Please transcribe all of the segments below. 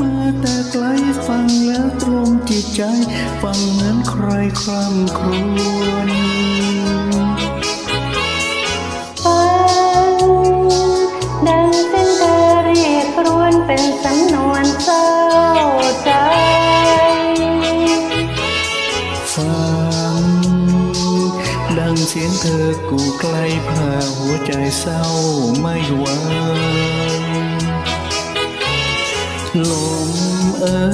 มาแต่ไกลฟังแล้วตรงจิตใจ ฟังเหมือนใครคร่ำครวญฟังดังเส้นเธอเรียกรวนเป็นสำนวนเศร้าใจ ฟัง ดังเสียงเธอกูใกล้พาหัวใจเศร้าไม่ไหว ลมเอ่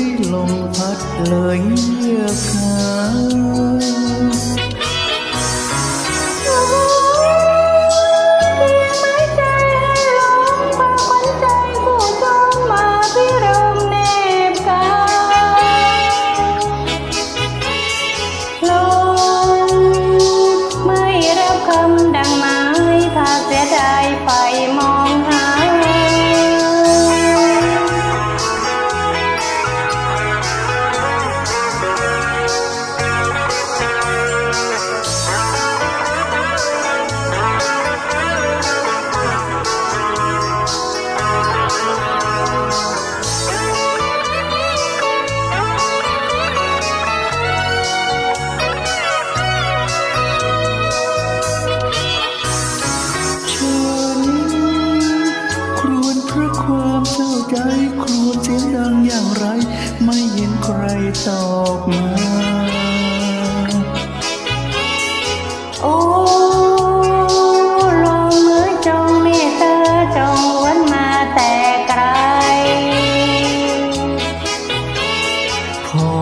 ยลมพัดเลยเยือกหาไม้ใจให้ลมพาขวัญใจผู้ชมมาพิรมเนบกายลมไม่รับคำดังไม้พาเสียดายไปมอง ใครตอบมา โอ้ลองเมือจองเมีเธอจงล้วนมาแต่ไกลพอ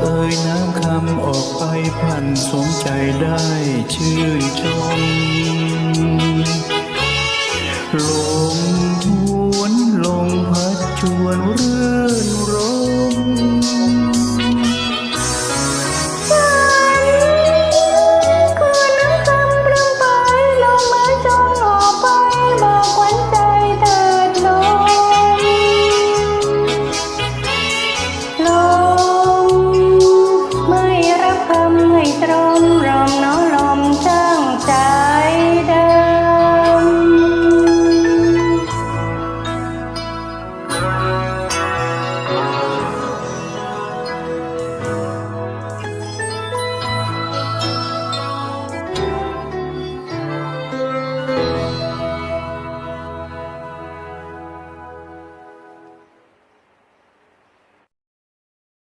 เอ่ยน้ำคำออกไปพันสมใจได้ชื่นชม รื่นรม